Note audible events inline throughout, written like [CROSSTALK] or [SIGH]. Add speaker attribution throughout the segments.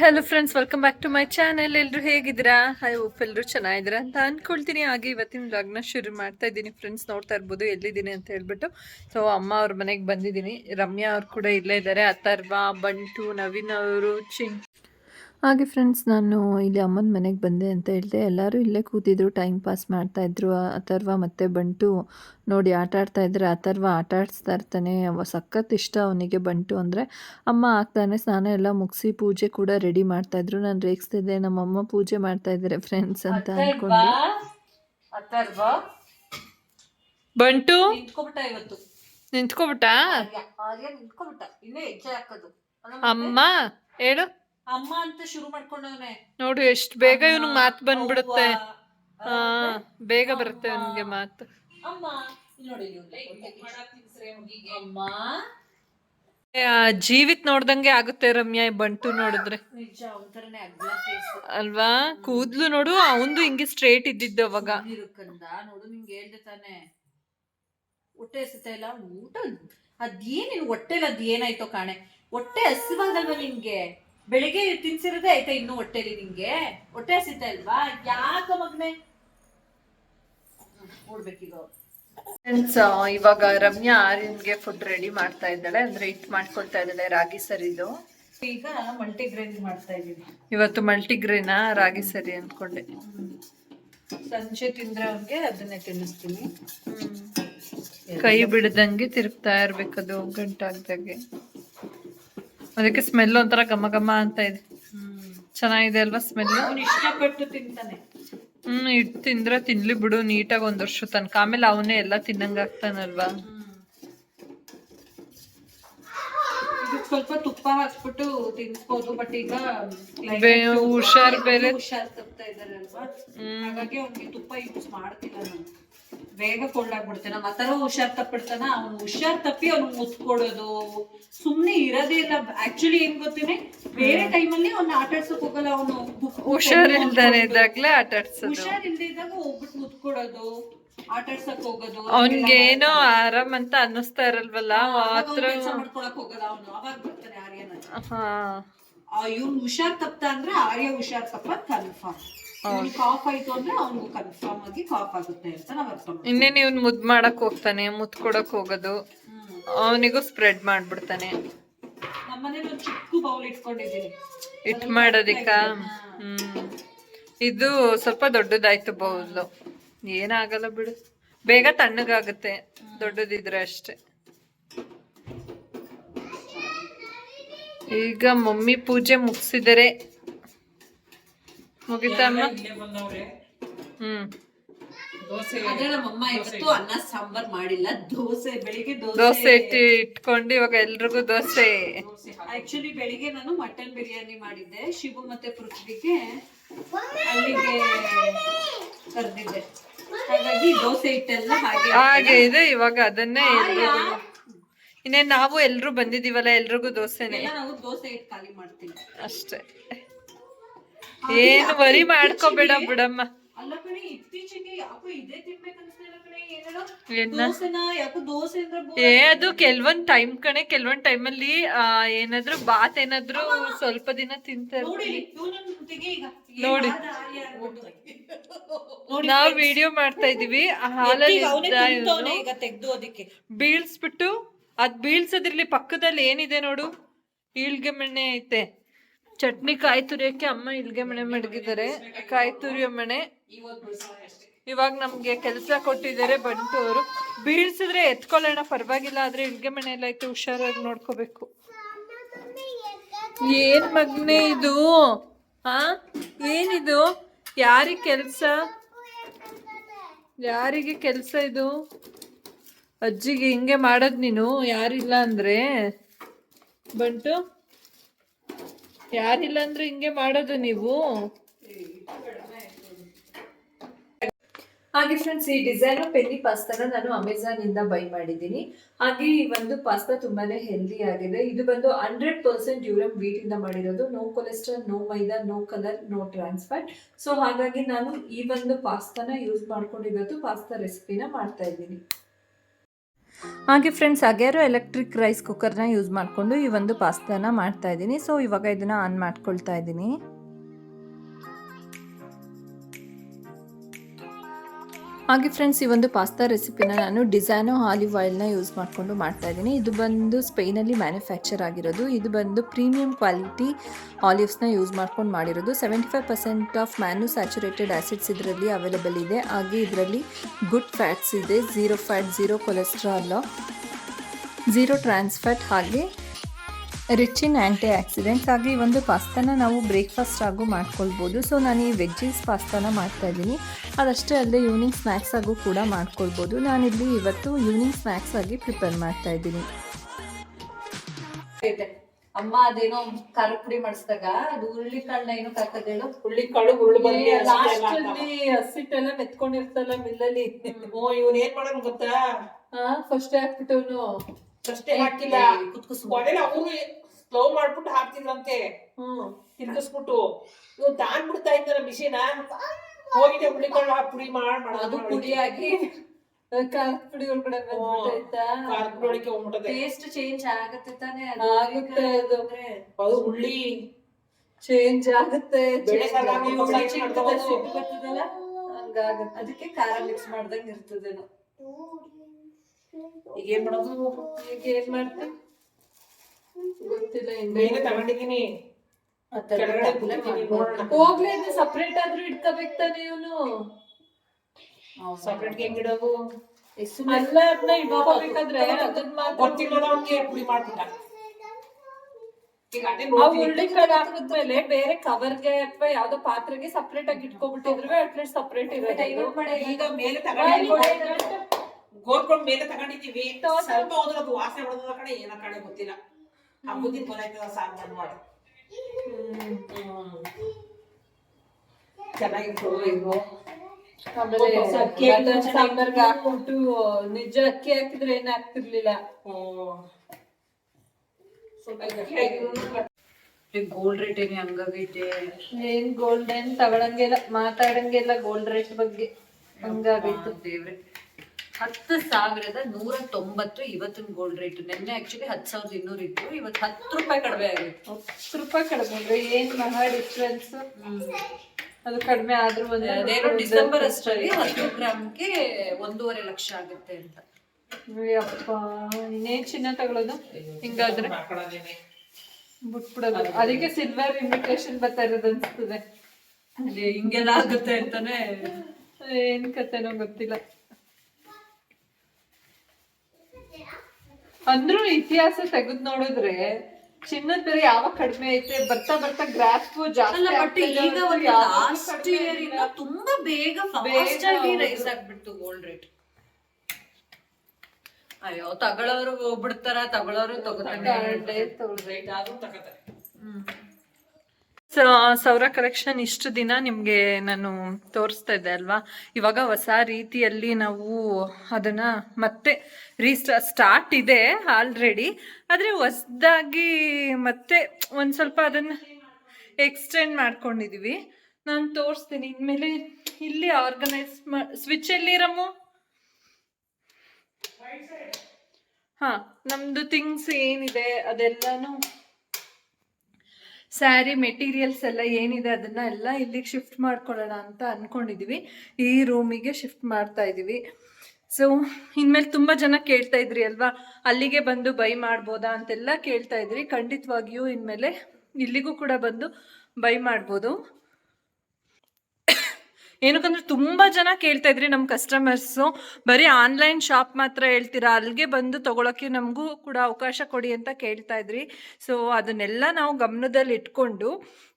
Speaker 1: Hello friends welcome back to my channel ಎಲ್ಲರೂ ಹೇಗಿದ್ದೀರಾ? I hope ಎಲ್ಲರೂ ಚೆನ್ನಾಗಿದ್ದೀರಾ ಅಂತ ಅನ್ಕೊಳ್ತೀನಿ. ಹಾಗೆ ಇವತ್ತಿನ ಲಗ್ನ ಶುರು ಮಾಡ್ತಾ ಇದ್ದೀನಿ ಫ್ರೆಂಡ್ಸ್ ನೋಡ್ತಾ ಇರ್ಬೋದು ಎಲ್ಲಿದ್ದೀನಿ ಅಂತ ಹೇಳ್ಬಿಟ್ಟು. ಸೊ ಅಮ್ಮ ಅವ್ರ ಮನೆಗೆ ಬಂದಿದ್ದೀನಿ. ರಮ್ಯಾ ಅವ್ರು ಕೂಡ ಇಲ್ಲೇ ಇದ್ದಾರೆ. ಅಥರ್ವ, ಬಂಟು, ನವೀನ್ ಅವರು, ಚಿನ್ ಹಾಗೆ ಫ್ರೆಂಡ್ಸ್ ನಾನು ಇಲ್ಲಿ ಅಮ್ಮನ ಮನೆಗೆ ಬಂದೆ ಅಂತ ಹೇಳಿದೆ. ಎಲ್ಲರೂ ಇಲ್ಲೇ ಕೂತಿದ್ರು ಟೈಮ್ ಪಾಸ್ ಮಾಡ್ತಾ ಇದ್ರು. ಅಥರ್ವ ಮತ್ತೆ ಬಂಟು ನೋಡಿ ಆಟ ಆಡ್ತಾ ಇದ್ರೆ ಅಥರ್ವ ಆಟ ಆಡಿಸ್ತಾ ಇರ್ತಾನೆ. ಅವ ಸಖತ್ ಇಷ್ಟ ಅವನಿಗೆ ಬಂಟು ಅಂದರೆ. ಅಮ್ಮ ಆಗ್ತಾನೆ ಸ್ನಾನ ಎಲ್ಲ ಮುಗಿಸಿ ಪೂಜೆ ಕೂಡ ರೆಡಿ ಮಾಡ್ತಾ ಇದ್ರು. ನಾನು ರೇಗಿಸ್ತಿದ್ದೆ ನಮ್ಮಮ್ಮ ಪೂಜೆ ಮಾಡ್ತಾ ಇದ್ದಾರೆ ಫ್ರೆಂಡ್ಸ್ ಅಂತ ಅನ್ಕೊಂಡು.
Speaker 2: ಅಥರ್ವ.
Speaker 1: ಬಂಟು?
Speaker 2: ನಿಂತ್ಕೊಬಿಟ್ಟ
Speaker 1: ಅಮ್ಮ ಹೇಳು.
Speaker 2: ಅಮ್ಮ ಅಂತ ಶುರು ಮಾಡ್ಕೊಂಡವನೆ.
Speaker 1: ನೋಡು ಎಷ್ಟು ಬೇಗ ಇವನು ಮಾತು ಬಂದ್ಬಿಡುತ್ತೆ. ಹಾ ಬೇಗ ಬರುತ್ತೆ ಅವನಿಗೆ ಮಾತು.
Speaker 2: ಅಮ್ಮ ನೋಡಿ
Speaker 1: ಜೀವಿತ್ ನೋಡ್ದಂಗೆ ಆಗುತ್ತೆ ರಮ್ಯಾ ಬಂಟು ನೋಡಿದ್ರೆ. ಅಲ್ವಾ? ಕೂದ್ಲು ನೋಡು ಅವಂದು ಹಿಂಗೆ ಸ್ಟ್ರೇಟ್ ಇದ್ದಿದ್ದು ಅವಾಗ.
Speaker 2: ನೋಡು ನಿಂಗೆ ಹೇಳ್ದೆ ತಾನೆ. ಹೊಟ್ಟೆ ಹಸಿತಾ ಇಲ್ಲ? ಊಟ ಅದೇನ್ ಹೊಟ್ಟೆಲಿ ಅದ್ ಏನಾಯ್ತೋ ಕಾಣೆ. ಹೊಟ್ಟೆ ಹಸಿವಾಗಲ್ವಾ ನಿನ್ಗೆ ಬೆಳಿಗ್ಗೆ ತಿನ್ಸಿರೋದೇ ಆಯ್ತಾ ಇನ್ನು ಹೊಟ್ಟೆಲಿ ನಿಂಗೆ? ಹೊಟ್ಟೆ ಹಸಿತಾ ಇಲ್ವಾ? ಯಾಕ ಮಗ್ನೆ? ನೋಡ್ಬೇಕೀಗ.
Speaker 1: ಫ್ರೆಂಡ್ಸ್ ಇವಾಗ ರಮ್ಯಾ ಆರ್ಯನ್ಗೆ ಫುಡ್ ರೆಡಿ ಮಾಡ್ತಾ ಇದ್ದಾಳೆ. ಅಂದ್ರೆ ಹಿಟ್ ಮಾಡ್ಕೊಳ್ತಾ ಇದ್ದಾಳೆ ರಾಗಿ ಸರಿದು.
Speaker 2: ಈಗ ಮಲ್ಟಿಗ್ರೇನ್ ಮಾಡ್ತಾ ಇದೀವಿ
Speaker 1: ಇವತ್ತು ಮಲ್ಟಿಗ್ರೇನ ರಾಗಿ ಸರಿ ಅನ್ಕೊಂಡೆ.
Speaker 2: ಸಂಜೆ ತಿಂದ್ರೆ ಅವ್ನಿಗೆ ಅದನ್ನೇ ತಿನ್ನಿಸ್ತೀನಿ.
Speaker 1: ಕೈ ಬಿಡದಂಗೆ ತಿರುಗ್ತಾ ಇರ್ಬೇಕದು ಗಂಟಾಗ್ದಾಗೆ. ಅದಕ್ಕೆ ಸ್ಮೆಲ್ ಒಂಥರ ಘಮ ಘಮ ಅಂತ ಇದೆ. ಚೆನ್ನಾಗಿದೆ ಅಲ್ವಾ ಸ್ಮೆಲ್
Speaker 2: ಇಷ್ಟಪಟ್ಟು ತಿಂತಾನೆ.
Speaker 1: ಹ್ಮ್ ಇಟ್ ತಿಂದ್ರೆ ತಿನ್ಲಿ ಬಿಡು ನೀಟಾಗಿ ಒಂದ್ ವರ್ಷ ತನಕ. ಆಮೇಲೆ ಅವನೇ ಎಲ್ಲ ತಿನ್ನಂಗ ಆಗ್ತಾನಲ್ವಾ?
Speaker 2: ಇದಕ್ ಸ್ವಲ್ಪ ತುಪ್ಪ ಹಾಕ್ಬಿಟ್ಟು ತಿನ್ಸ್ಬೋದು ಬಟ್ ಈಗ
Speaker 1: ಹುಷಾರ್ ಬೇರೆ.
Speaker 2: ಹುಷಾರ್ ತಪ್ತಾ ಇದಾರೆ
Speaker 1: ಅಲ್ವಾ?
Speaker 2: ಹಾಗಾಗಿ ಅವ್ನಿಗೆ ತುಪ್ಪ ಯೂಸ್ ಮಾಡ್ತಿಲ್ಲ ನಾನು. ಬೇಗ ಕೋಲ್ಡ್ ಆಗ್ಬಿಡ್ತಾನ ಮತ್ತಾರ ಹುಷಾರ್ ತಪ್ಪಿಡ್ತಾನ ಅವ್ನು ಹುಷಾರ್ ತಪ್ಪಿ ಅವ್ನು ಮುತ್ಕೊಡೋದು. ಸುಮ್ನೆ ಇರೋದೇ ಇಲ್ಲ. ಆಕ್ಚುಲಿ ಏನ್ ಗೊತ್ತೇನೆ ಬೇರೆ ಟೈಮಲ್ಲಿ ಅವ್ನ ಆಟ ಆಡ್ಸಕ್ ಹೋಗಲ್ಲ ಅವನು
Speaker 1: ಹುಷಾರ್ ಇದ್ದಾಗ್ಲೇ
Speaker 2: ಹುಷಾರ್ ಇಲ್ದೇ ಇದ್ದಾಗ ಹೋಗ್ಬಿಟ್ಟು ಮುತ್ಕೊಡೋದು ಆಟ ಆಡ್ಸಕ್ ಹೋಗೋದು.
Speaker 1: ಏನೋ ಆರಾಮ್ ಅಂತ ಅನ್ನಿಸ್ತಾ ಇರಲ್ವಲ್ಲ
Speaker 2: ಮಾಡ್ಕೊಳಕ್ ಹೋಗಲ್ಲ ಅವನು. ಅವಾಗ ಬರ್ತಾನೆ ಆರ್ಯನ
Speaker 1: ಹಾ.
Speaker 2: ಇವ್ನು ಹುಷಾರ್ ತಪ್ಪ ಅಂದ್ರೆ ಆರ್ಯ ಹುಷಾರ್ ತಪ್ಪ ಕನ್ಫರ್ಮ್ ಕಾಫ್ ಆಯ್ತು ಅಂದ್ರೆ ಅವ್ನಿಗೂ ಕನ್ಫರ್ಮ್ ಆಗಿ ಕಾಫ್ ಆಗುತ್ತೆ ಅಂತ ನಾವ್ ಅರ್ಥ ಮಾಡ್ತೀವಿ.
Speaker 1: ಇನ್ನೇನ್ ಇವ್ನ್ ಮುದ್ ಮಾಡಕ್ ಹೋಗ್ತಾನೆ ಮುದ್ ಕೊಡಕ್ ಹೋಗೋದು. ಅವನಿಗೂ ಸ್ಪ್ರೆಡ್ ಮಾಡ್ಬಿಡ್ತಾನೆ.
Speaker 2: ನಮ್ಮನೇಲಿ ಒಂದು ಚಿಕ್ಕ ಬೌಲ್ ಇಟ್ಕೊಂಡಿದೀನಿ
Speaker 1: ಇಟ್ ಮಾಡೋದಿಕ್ಕ? ಹ್ಮ್. ಇದು ಸ್ವಲ್ಪ ದೊಡ್ಡದಾಯ್ತು ಬೌಲ್ ಏನಾಗಲ್ಲ ಬಿಡು. ಬೇಗ ತಣ್ಣಗಾಗುತ್ತೆ. ದೊಡ್ಡದಿದ್ರೆ ಅಷ್ಟೇ. ಈಗ ಮಮ್ಮಿ ಪೂಜೆ ಮುಗಿಸಿದರೆ ಮುಗಿತಮ್ಮ ಹ್ಮ್.
Speaker 2: ಅದೇ ನಮ್ಮಮ್ಮ ಇವತ್ತು ಅನ್ನ ಸಾಂಬಾರ್ ಮಾಡಿಲ್ಲ. ದೋಸೆ ಬೆಳಿಗ್ಗೆ
Speaker 1: ದೋಸೆ.
Speaker 2: ದೋಸೆ
Speaker 1: ಇಟ್ಟು ಇಟ್ಕೊಂಡು ಇವಾಗ ಎಲ್ರಿಗೂ ದೋಸೆ.
Speaker 2: ಆಕ್ಚುಲಿ ಬೆಳಿಗ್ಗೆ ನಾನು ಮಟನ್ ಬಿರಿಯಾನಿ ಮಾಡಿದ್ದೆ. ಶಿವು ಮತ್ತೆ ಪೃಥ್ವಿಗೆ ಅಲ್ಲಿಗೆ ಕರೆದಿದ್ದೆ. ಹಾಗಾಗಿ ದೋಸೆ ಹಿಟ್ಟೆಲ್ಲ ಹಾಗೆ.
Speaker 1: ಹಾಗೆ ಇದೆ ಇವಾಗ ಅದನ್ನೇ ಇನ್ನೇನು ಇನ್ನೇನ್ ನಾವು ಎಲ್ರು ಬಂದಿದೀವಲ್ಲ ಎಲ್ರಿಗೂ ದೋಸೆನೆ.
Speaker 2: ನಾವು ದೋಸೆ ಹಿಟ್ಟು ಖಾಲಿ ಮಾಡ್ತೀವಿ.
Speaker 1: ಅಷ್ಟೇ. ಏನು ವರಿ ಮಾಡ್ಕೋಬೇಡ ಬಿಡಮ್ಮ.
Speaker 2: ಅಲ್ಲ ಕಣೆ ಇತ್ತೀಚೆಗೆ ಯಾಕೋ ಇದೇ ತಿನ್ಬೇಕನ್ಸ್ತಿಲ್ಲ ಕಣೆ ಏನೇಳೋ
Speaker 1: ಏನ್ನ
Speaker 2: ದೋಸೆನ? ಯಾಕೋ ದೋಸೆ ಅಂದ್ರೆ
Speaker 1: ಏ ಅದು ಕೆಲವೊಂದ್ ಟೈಮ್ ಕಣೆ ಕೆಲವೊಂದ್ ಟೈಮಲ್ಲಿ ಏನಾದ್ರು ಬಾತ್ ಏನಾದ್ರು ಸ್ವಲ್ಪ ದಿನ ತಿಂತಾರೆ
Speaker 2: ನೋಡಿ
Speaker 1: ನಾವ್ ವಿಡಿಯೋ ಮಾಡ್ತಾ ಇದೀವಿ ಹಾಲಲ್ಲಿ
Speaker 2: ತೆಗ್ದು ಅದಕ್ಕೆ.
Speaker 1: ಬೀಳ್ಸ್ಬಿಟ್ಟು ಅದ್ ಬೀಳ್ಸೋದ್ರಲ್ಲಿ ಪಕ್ಕದಲ್ಲಿ ಏನಿದೆ ನೋಡು? ಈಳ್ಗೆ ಮಣ್ಣೆ ಐತೆ. ಚಟ್ನಿ ಕಾಯಿ ತುರಿಯಕ್ಕೆ ಅಮ್ಮ ಇಲ್ಲಿಗೆ ಮಣೆ ಮಡಗಿದ್ದಾರೆ. ಕಾಯಿ ತುರಿಯೋ ಮಣೆ ಇವಾಗ ನಮ್ಗೆ ಕೆಲಸ ಕೊಟ್ಟಿದ್ದಾರೆ ಬಂಟು ಅವರು ಬೀಳ್ಸಿದ್ರೆ ಎತ್ಕೊಳ್ಳೋಣ, ಪರವಾಗಿಲ್ಲ, ಆದ್ರೆ ಇಳ್ಗೆ ಮನೆ ಎಲ್ಲ ಐತೆ ಹುಷಾರಾಗಿ ನೋಡ್ಕೋಬೇಕು. ಏನ್ ಮಗ್ನೆ ಇದು? ಹಾ ಏನಿದು? ಯಾರಿಗೆ ಕೆಲಸ? ಯಾರಿಗೆ ಕೆಲಸ ಇದು? ಅಜ್ಜಿಗೆ ಹಿಂಗೆ ಮಾಡೋದು ನೀನು? ಯಾರಿಲ್ಲ ಅಂದ್ರೆ? ಬಂಟು? ಯಾರಿಲ್ಲ ಅಂದ್ರೆ ಹಿಂಗೆ ಮಾಡೋದು ನೀವು. ಹಾಗೆ ಫ್ರೆಂಡ್ಸ್ ಈ ಡಿಸೈನ್ ಪೆನ್ನಿ ಪಾಸ್ತಾನ ನಾನು ಅಮೆಝಾನ್ ಇಂದ ಬೈ ಮಾಡಿದ್ದೀನಿ. ಹಾಗೆ ಈ ಒಂದು ಪಾಸ್ತಾ ತುಂಬಾನೇ ಹೆಲ್ದಿ ಆಗಿದೆ. ಇದು ಬಂದು ಹಂಡ್ರೆಡ್ ಪರ್ಸೆಂಟ್ ಡ್ಯೂರಮ್ ವೀಟ್ ಇಂದ ಮಾಡಿರೋದು. No cholesterol no maida no colour no trans fat so ಹಾಗಾಗಿ ನಾನು ಈ ಒಂದು ಪಾಸ್ತಾನ ಯೂಸ್ ಮಾಡ್ಕೊಂಡು ಇವತ್ತು ಪಾಸ್ತಾ ರೆಸಿಪಿನ ಮಾಡ್ತಾ ಇದ್ದೀನಿ. ಹಾಗೆ ಫ್ರೆಂಡ್ಸ್ ಆಗ್ಯಾರೋ ಎಲೆಕ್ಟ್ರಿಕ್ ರೈಸ್ ಕುಕ್ಕರ್ನ ಯೂಸ್ ಮಾಡಿಕೊಂಡು ಈ ಒಂದು ಪಾಸ್ತಾನ ಮಾಡ್ತಾ ಇದ್ದೀನಿ. ಸೊ ಇವಾಗ ಇದನ್ನು ಆನ್ ಮಾಡ್ಕೊಳ್ತಾ ಇದ್ದೀನಿ. ಹಾಗೆ ಫ್ರೆಂಡ್ಸ್ ಈ ಒಂದು ಪಾಸ್ತಾ ರೆಸಿಪಿನ ನಾನು ಡಿಸೈನೋ ಆಲಿವ್ ಆಯಿಲ್ನ ಯೂಸ್ ಮಾಡಿಕೊಂಡು ಮಾಡ್ತಾ ಇದ್ದೀನಿ. ಇದು ಬಂದು ಸ್ಪೈನಲ್ಲಿ ಮ್ಯಾನುಫ್ಯಾಕ್ಚರ್ ಆಗಿರೋದು. ಇದು ಬಂದು ಪ್ರೀಮಿಯಂ ಕ್ವಾಲಿಟಿ ಆಲಿವ್ಸ್ನ ಯೂಸ್ ಮಾಡ್ಕೊಂಡು ಮಾಡಿರೋದು. Seventy five percent of monounsaturated acids ಇದರಲ್ಲಿ ಅವೈಲಬಲ್ ಇದೆ. ಹಾಗೆ ಇದರಲ್ಲಿ ಗುಡ್ ಫ್ಯಾಟ್ಸ್ ಇದೆ. Zero fat zero cholesterol zero trans fat ಹಾಗೆ ರಿಚ್ ಇನ್ ಆ್ಯಂಟಿ ಆಕ್ಸಿಡೆಂಟ್ಸ್ ಆಗಿ ಒಂದು ಪಾಸ್ತಾನ ನಾವು ಬ್ರೇಕ್ಫಾಸ್ಟ್ ಆಗು ಮಾಡ್ಕೊಳ್ಬೋದು. ಸೊ ನಾನು ಈ ವೆಜ್ಜೀಸ್ ಪಾಸ್ತಾನ ಮಾಡ್ತಾ ಇದ್ದೀನಿ. ಅದಷ್ಟೇ ಅಲ್ಲದೆ ಈವ್ನಿಂಗ್ ಸ್ನ್ಯಾಕ್ಸ್ ಆಗು ಕೂಡ ಮಾಡ್ಕೊಳ್ಬೋದು. ನಾನಿಲ್ಲಿ ಇವತ್ತು ಈವ್ನಿಂಗ್ ಸ್ನ್ಯಾಕ್ಸ್ ಆಗಿ ಪ್ರಿಪೇರ್ ಮಾಡ್ತಾ ಇದ್ದೀನಿ.
Speaker 2: ಅಮ್ಮ ಅದೇನೋ ಖಾರ ಪುಡಿ ಮಾಡಿಸಿದಾಗ ಅದು ಹುರುಳಿ ಕಾಳನ್ನ ಏನೋ ಕಾಕದೇನೋ
Speaker 3: ಹುಳ್ಳಿ ಕಾಳು ಹುರುಳಿ ಬಂದಿ
Speaker 2: ಲಾಸ್ಟ್ ಅಲ್ಲಿ ಹಸಿಟ್ಟೆಲ್ಲ ಮೆತ್ಕೊಂಡಿರ್ತಲ್ಲ ಮಿಲ್ಲಲ್ಲಿ.
Speaker 3: ಓ ಇವ್ನ ಏನ್ ಮಾಡೋನ್ ಗೊತ್ತಾ?
Speaker 2: ಫಸ್ಟ್ ಹಾಕ್ಬಿಟ್ಟವನು
Speaker 3: ಅಷ್ಟೇ ಹಾಕಿಲ್ಲ. ಮೊದಲ ಅವರು ಸ್ಲೋ ಮಾಡ್ಬಿಟ್ಟು ಹಾಕ್ತಿದ್ರಂತೆ
Speaker 2: ಹ್ಮ್.
Speaker 3: ತಿರ್ಗಿಸ್ಬಿಟ್ಟು ಇವ್ ತಾನ್ ಬಿಡ್ತಾ ಇದ್ದಾರ ಮಿಷಿನ ಹೋಗಿದೆ ಹುಳಿಕೊಂಡು ಕಾಳು ಹಾಕಿ ಪುಡಿ ಮಾಡ್
Speaker 2: ಅದು ಪುಡಿಯಾಗಿ ಪುಡಿ ಒಳಗಡೆ [LAUGHS] ಬಂದ್ಬಿಟ್ಟೈತಾ?
Speaker 3: ಖಾರದ ಪುಡಿ ಒಳಗೆ ಹೋಗ್ಬಿಟ್ಟದೆ.
Speaker 2: ಟೇಸ್ಟ್ ಚೇಂಜ್ ಆಗುತ್ತೆ ತಾನೇ
Speaker 1: ಆಗುತ್ತೆ ಅದು.
Speaker 3: ಅದು ಹುಳ್ಳಿ
Speaker 1: ಚೇಂಜ್ ಆಗುತ್ತೆ. ಹಂಗಾಗುತ್ತೆ.
Speaker 2: ಅದಕ್ಕೆ ಖಾರ ಮಿಕ್ಸ್ ಮಾಡ್ದಂಗ್ ಇರ್ತದೇನೋ.
Speaker 3: ಈಗ ಏನ್ ಮಾಡೋದು?
Speaker 1: ಈಗ ಏನ್ ಮಾಡ್ತೆ ಗೊತ್ತಿಲ್ಲ.
Speaker 3: ನೋಡೋಣ.
Speaker 1: ಹೋಗ್ಲಿ ಇದು ಸಪ್ರೇಟ್ ಆದ್ರೂ ಇಟ್ಕೋಬೇಕು ತಾನೆ ಇವನು.
Speaker 3: ಸಪ್ರೇಟ್
Speaker 2: ಹೆಂಗ್ ಇಡೋದು?
Speaker 1: ಅಲ್ಲ ಅದನ್ನ ಇಟ್ಕೋಬೇಕಾದ್ರೆ ಅದನ್ನ ಮಾತ್ರ
Speaker 3: ಗೊತ್ತಿಲ್ಲ. ಅವ್ನಿಗೆ ಪುಡಿ
Speaker 1: ಬೇರೆ ಕವರ್ಗೆ ಅಥವಾ ಯಾವ್ದೋ ಪಾತ್ರೆಗೆ ಸಪ್ರೇಟ್ ಆಗಿ ಇಟ್ಕೊಬಿಟ್ಟಿದ್ರು. ಅಟ್ಲೀಸ್ಟ್ ಸಪ್ರೇಟ್ ಇರೋದು.
Speaker 2: ಡೈವರ್ಟ್
Speaker 3: ಈಗ ಮೇಲೆ ಗೋರ್ಕೊಂಡ್ ಮೇಲೆ ತಗೊಂಡಿದ್ದೀವಿ. ಸ್ವಲ್ಪ ಹೋದ್ರೆ ಅದು ವಾಸನೆ ಹೊಡೆದ ಕಡೆ ಏನ ಕಡೆ ಗೊತ್ತಿಲ್ಲ. ಹಬ್ಬದಿನ ಬಂದಾಯ್ತದ ಸಾರ್ ಮಾಡಿ. ಇದು ಅಕ್ಕಿ
Speaker 1: ಸಾಂಬಾರ್ಗೆ ಹಾಕ್ಬಿಟ್ಟು ನಿಜ ಅಕ್ಕಿ ಹಾಕಿದ್ರೆ ಏನ್ ಆಗ್ತಿರ್ಲಿಲ್ಲ.
Speaker 2: ಗೋಲ್ಡ್ ರೇಟ್ ಏನಿ ಹಂಗಾಗೈತೆ?
Speaker 1: ಏನ್ ಗೋಲ್ಡನ್ ತಗೊಳಂಗಿಲ್ಲ ಮಾತಾಡಂಗಿಲ್ಲ ಗೋಲ್ಡ್ ರೇಟ್ ಬಗ್ಗೆ. ಹಂಗಾಗೈತು.
Speaker 2: ದೇವ್ರೆ. ಹತ್ತು ಸಾವಿರದ ನೂರ ತೊಂಬತ್ತು ಇವತ್ತಿನ ಗೋಲ್ಡ್ ರೇಟ್ ನಿನ್ನೆ ಆಕ್ಚುಲಿ ಹತ್ತು ಸಾವಿರದ ಇನ್ನೂರು ಇತ್ತು. ಇವತ್ತು ಹತ್ತು ರೂಪಾಯಿ ಕಡಿಮೆ ಆಗಿತ್ತು.
Speaker 1: ಹತ್ತು ರೂಪಾಯಿ ಕಡಿಮೆ ಅಂದ್ರೆ ಏನ್ ಮಹಾ ಡಿಫ್ರೆನ್ಸ್ ಅದು ಕಡಿಮೆ ಆದ್ರೂ ಒಂದು
Speaker 2: ಅದೇನೋ ಡಿಸೆಂಬರ್ ಅಷ್ಟರಲ್ಲಿ ಹತ್ತು ಗ್ರಾಮ್ಗೆ ಒಂದೂವರೆ ಲಕ್ಷ ಆಗುತ್ತೆ ಅಂತ.
Speaker 1: ಅಪ್ಪ ಇನ್ನೇನ್ ಚಿನ್ನ ತಗೊಳ್ಳೋದು ಹಿಂಗಾದ್ರೆ? ಬಿಟ್ಬಿಡೋದು. ಅದಕ್ಕೆ ಸಿಲ್ವರ್ ಇಮಿಟೇಷನ್ ಬರ್ತಾ ಇರೋದು ಅನ್ಸ್ತದೆ.
Speaker 2: ಹಿಂಗೆಲ್ಲ ಆಗುತ್ತೆ ಅಂತಾನೆ.
Speaker 1: ಏನ್ ಕತೆನೋ ಗೊತ್ತಿಲ್ಲ. ಅಂದ್ರೂ ಇತಿಹಾಸ ತೆಗೆದ್ ನೋಡಿದ್ರೆ ಚಿನ್ನದ ಬೆಲೆ ಯಾವಾಗ ಕಡಿಮೆ ಐತೆ? ಬರ್ತಾ ಬರ್ತಾ ಗ್ರಾಫ್
Speaker 2: ಅಲ್ಲ
Speaker 1: ಜಾಸ್ತಿ
Speaker 2: ಬಟ್ ಈಗ ಒಂದು ಲಾಸ್ಟ್ ಇಯರ್ ಇಂದ ತುಂಬಾ ಬೇಗ ಫಾಸ್ಟ್ ಆಗಿ ರೈಸ್ ಆಗ್ಬಿಡ್ತು ಗೋಲ್ಡ್ ರೇಟ್ ಅಯ್ಯೋ ತಗೊಳ್ಳೋರು ಹೋಗ್ಬಿಡ್ತಾರ ತಗೊಳ್ಳೋರು ತಗೋತಾರೆ.
Speaker 1: ಕಾರ್ಡೆ ತಗೊಳ್ರಿ.
Speaker 3: ರೈಟ್ ಆದ್ರೂ ತಗೋತಾರೆ
Speaker 1: ಸೊ ಸೌರ ಕಲೆಕ್ಷನ್ ಇಷ್ಟು ದಿನ ನಿಮಗೆ ನಾನು ತೋರಿಸ್ತಾ ಇದ್ದೆ ಅಲ್ವಾ? ಇವಾಗ ಹೊಸ ರೀತಿಯಲ್ಲಿ ನಾವು ಅದನ್ನ ಮತ್ತೆ ರೀಸ್ಟ್ ಸ್ಟಾರ್ಟ್ ಇದೆ ಆಲ್ರೆಡಿ ಆದರೆ ಹೊಸದಾಗಿ ಮತ್ತೆ ಒಂದು ಸ್ವಲ್ಪ ಅದನ್ನು ಎಕ್ಸ್ಟೆಂಡ್ ಮಾಡ್ಕೊಂಡಿದೀವಿ. ನಾನು ತೋರಿಸ್ತೀನಿ. ಇನ್ಮೇಲೆ ಇಲ್ಲಿ ಆರ್ಗನೈಸ್ ಸ್ವಿಚ್ ಎಲ್ಲಿರಮ್ಮು ಹಾಂ ನಮ್ಮದು ಥಿಂಗ್ಸ್ ಏನಿದೆ ಅದೆಲ್ಲನೂ ಸ್ಯಾರಿ ಮೆಟೀರಿಯಲ್ಸ್ ಎಲ್ಲ ಏನಿದೆ ಅದನ್ನ ಎಲ್ಲ ಇಲ್ಲಿಗೆ ಶಿಫ್ಟ್ ಮಾಡ್ಕೊಳ್ಳೋಣ ಅಂತ ಅನ್ಕೊಂಡಿದೀವಿ. ಈ ರೂಮಿಗೆ ಶಿಫ್ಟ್ ಮಾಡ್ತಾ ಇದೀವಿ. ಸೊ ಇನ್ಮೇಲೆ ತುಂಬ ಜನ ಕೇಳ್ತಾ ಇದ್ರಿ ಅಲ್ವಾ? ಅಲ್ಲಿಗೆ ಬಂದು ಬೈ ಮಾಡ್ಬೋದಾ ಅಂತೆಲ್ಲ ಕೇಳ್ತಾ ಇದ್ರಿ. ಖಂಡಿತವಾಗಿಯೂ ಇನ್ಮೇಲೆ ಇಲ್ಲಿಗೂ ಕೂಡ ಬಂದು ಬೈ ಮಾಡ್ಬೋದು. ಏನಕ್ಕಂದ್ರೆ ತುಂಬಾ ಜನ ಕೇಳ್ತಾ ಇದ್ರಿ ನಮ್ಮ ಕಸ್ಟಮರ್ಸು ಬರೀ ಆನ್ಲೈನ್ ಶಾಪ್ ಮಾತ್ರ ಹೇಳ್ತೀರಾ? ಅಲ್ಲಿಗೆ ಬಂದು ತಗೊಳಕ್ಕೆ ನಮಗೂ ಕೂಡ ಅವಕಾಶ ಕೊಡಿ ಅಂತ ಕೇಳ್ತಾ ಇದ್ರಿ. ಸೊ ಅದನ್ನೆಲ್ಲ ನಾವು ಗಮನದಲ್ಲಿ ಇಟ್ಕೊಂಡು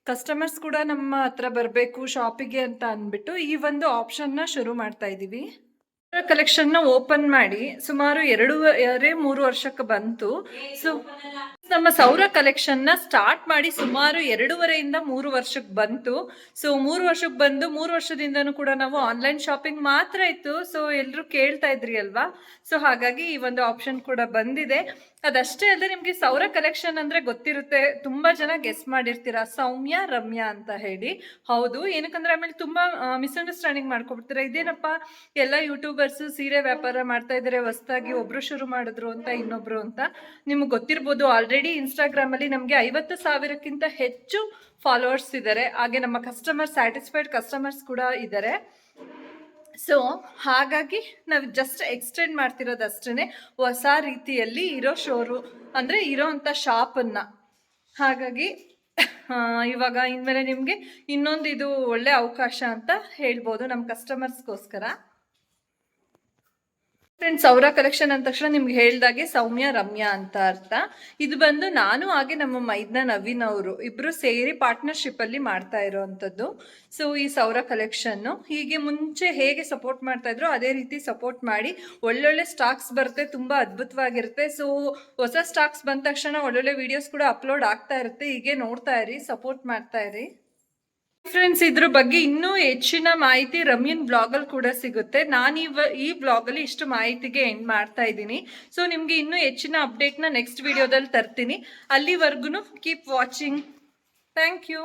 Speaker 1: ಕಸ್ಟಮರ್ಸ್ ಕೂಡ ನಮ್ಮ ಹತ್ರ ಬರಬೇಕು ಶಾಪಿಗೆ ಅಂತ ಅಂದ್ಬಿಟ್ಟು ಈ ಒಂದು ಆಪ್ಷನ್ನ ಶುರು ಮಾಡ್ತಾ ಇದ್ದೀವಿ. ಕಲೆಕ್ಷನ್ನ ಓಪನ್ ಮಾಡಿ ಸುಮಾರು ಎರಡೂವರೆ, ಮೂರು ವರ್ಷಕ್ಕೆ ಬಂತು. ಸೊ ನಮ್ಮ ಸೌರ ಕಲೆಕ್ಷನ್ನ ಸ್ಟಾರ್ಟ್ ಮಾಡಿ ಸುಮಾರು ಎರಡೂವರೆಯಿಂದ ಮೂರು ವರ್ಷಕ್ಕೆ ಬಂತು. ಸೊ ಮೂರು ವರ್ಷಕ್ಕೆ ಬಂದು ಮೂರು ವರ್ಷದಿಂದನೂ ಕೂಡ ನಾವು ಆನ್ಲೈನ್ ಶಾಪಿಂಗ್ ಮಾತ್ರ ಇತ್ತು. ಸೊ ಎಲ್ಲರೂ ಕೇಳ್ತಾ ಇದ್ರಿ ಅಲ್ವಾ? ಸೊ ಹಾಗಾಗಿ ಈ ಒಂದು ಆಪ್ಷನ್ ಕೂಡ ಬಂದಿದೆ. ಅದಷ್ಟೇ ಅಲ್ಲದೆ ನಿಮಗೆ ಸೌರ ಕಲೆಕ್ಷನ್ ಅಂದ್ರೆ ಗೊತ್ತಿರುತ್ತೆ. ತುಂಬಾ ಜನ ಗೆಸ್ ಮಾಡಿರ್ತೀರಾ? ಸೌಮ್ಯ, ರಮ್ಯಾ ಅಂತ ಹೇಳಿ. ಹೌದು, ಏನಕ್ಕಂದ್ರೆ ಆಮೇಲೆ ತುಂಬಾ ಮಿಸ್ಅಂಡರ್ಸ್ಟ್ಯಾಂಡಿಂಗ್ ಮಾಡ್ಕೊಬಿಡ್ತೀರಾ? ಇದೇನಪ್ಪ, ಎಲ್ಲ ಯೂಟ್ಯೂಬರ್ಸ್ ಸೀರೆ ವ್ಯಾಪಾರ ಮಾಡ್ತಾ ಇದಾರೆ ಹೊಸ್ತಾಗಿ ಒಬ್ರು ಶುರು ಮಾಡಿದ್ರು ಅಂತ, ಇನ್ನೊಬ್ರು ಅಂತ. ನಿಮ್ಗೆ ಗೊತ್ತಿರ್ಬೋದು ಆಲ್ರೆಡಿ ಇನ್ಸ್ಟಾಗ್ರಾಮ್ ಅಲ್ಲಿ ನಮಗೆ ಐವತ್ತು ಸಾವಿರಕ್ಕಿಂತ ಹೆಚ್ಚು ಫಾಲೋವರ್ಸ್ ಇದ್ದಾರೆ ಹಾಗೆ ನಮ್ಮ ಕಸ್ಟಮರ್ ಸ್ಯಾಟಿಸ್ಫೈಡ್ ಕಸ್ಟಮರ್ಸ್ ಕೂಡ ಇದ್ದಾರೆ ಸೊ ಹಾಗಾಗಿ ನಾವು ಜಸ್ಟ್ ಎಕ್ಸ್ಟೆಂಡ್ ಮಾಡ್ತಿರೋದು ಅಷ್ಟೇ ಹೊಸ ರೀತಿಯಲ್ಲಿ ಇರೋ ಶೋರು ಅಂದರೆ ಇರೋವಂಥ ಶಾಪನ್ನು ಹಾಗಾಗಿ ಇವಾಗ ಇನ್ಮೇಲೆ ನಿಮಗೆ ಇನ್ನೊಂದು ಇದು ಒಳ್ಳೆ ಅವಕಾಶ ಅಂತ ಹೇಳ್ಬೋದು ನಮ್ಮ ಕಸ್ಟಮರ್ಸ್ಗೋಸ್ಕರ ಫ್ರೆಂಡ್ಸ್ ಸೌರ ಕಲೆಕ್ಷನ್ ಅಂದ ತಕ್ಷಣ ನಿಮ್ಗೆ ಹೇಳ್ದಾಗೆ ಸೌಮ್ಯ, ರಮ್ಯಾ ಅಂತ ಅರ್ಥ. ಇದು ಬಂದು ನಾನು ಹಾಗೆ ನಮ್ಮ ಮೈದ್ನ ನವೀನ್ ಅವರು ಇಬ್ರು ಸೇರಿ ಪಾರ್ಟ್ನರ್ಶಿಪ್ ಅಲ್ಲಿ ಮಾಡ್ತಾ ಇರೋವಂಥದ್ದು ಸೊ ಈ ಸೌರ ಕಲೆಕ್ಷನ್ ಹೀಗೆ ಮುಂಚೆ ಹೇಗೆ ಸಪೋರ್ಟ್ ಮಾಡ್ತಾ ಇದ್ರು ಅದೇ ರೀತಿ ಸಪೋರ್ಟ್ ಮಾಡಿ ಒಳ್ಳೊಳ್ಳೆ ಸ್ಟಾಕ್ಸ್ ಬರುತ್ತೆ ತುಂಬಾ ಅದ್ಭುತವಾಗಿರುತ್ತೆ. ಸೊ ಹೊಸ ಸ್ಟಾಕ್ಸ್ ಬಂದ ತಕ್ಷಣ ಒಳ್ಳೊಳ್ಳೆ ವಿಡಿಯೋಸ್ ಕೂಡ ಅಪ್ಲೋಡ್ ಆಗ್ತಾ ಇರುತ್ತೆ. ಹೀಗೆ ನೋಡ್ತಾ ಇರಿ ಸಪೋರ್ಟ್ ಮಾಡ್ತಾ ಇರಿ. ಫ್ರೆಂಡ್ಸ್ ಇದ್ರ ಬಗ್ಗೆ ಇನ್ನೂ ಹೆಚ್ಚಿನ ಮಾಹಿತಿ ರಮ್ಯನ್ ಬ್ಲಾಗಲ್ಲಿ ಕೂಡ ಸಿಗುತ್ತೆ. ನಾನು ಈ ಬ್ಲಾಗಲ್ಲಿ ಇಷ್ಟು ಮಾಹಿತಿಗೆ ಎಂಡ್ ಮಾಡ್ತಾ ಇದ್ದೀನಿ. ಸೊ ನಿಮಗೆ ಇನ್ನೂ ಹೆಚ್ಚಿನ ಅಪ್ಡೇಟ್ನ ನೆಕ್ಸ್ಟ್ ವಿಡಿಯೋದಲ್ಲಿ ತರ್ತೀನಿ. ಅಲ್ಲಿವರೆಗೂ ಕೀಪ್ ವಾಚಿಂಗ್ ಥ್ಯಾಂಕ್ ಯು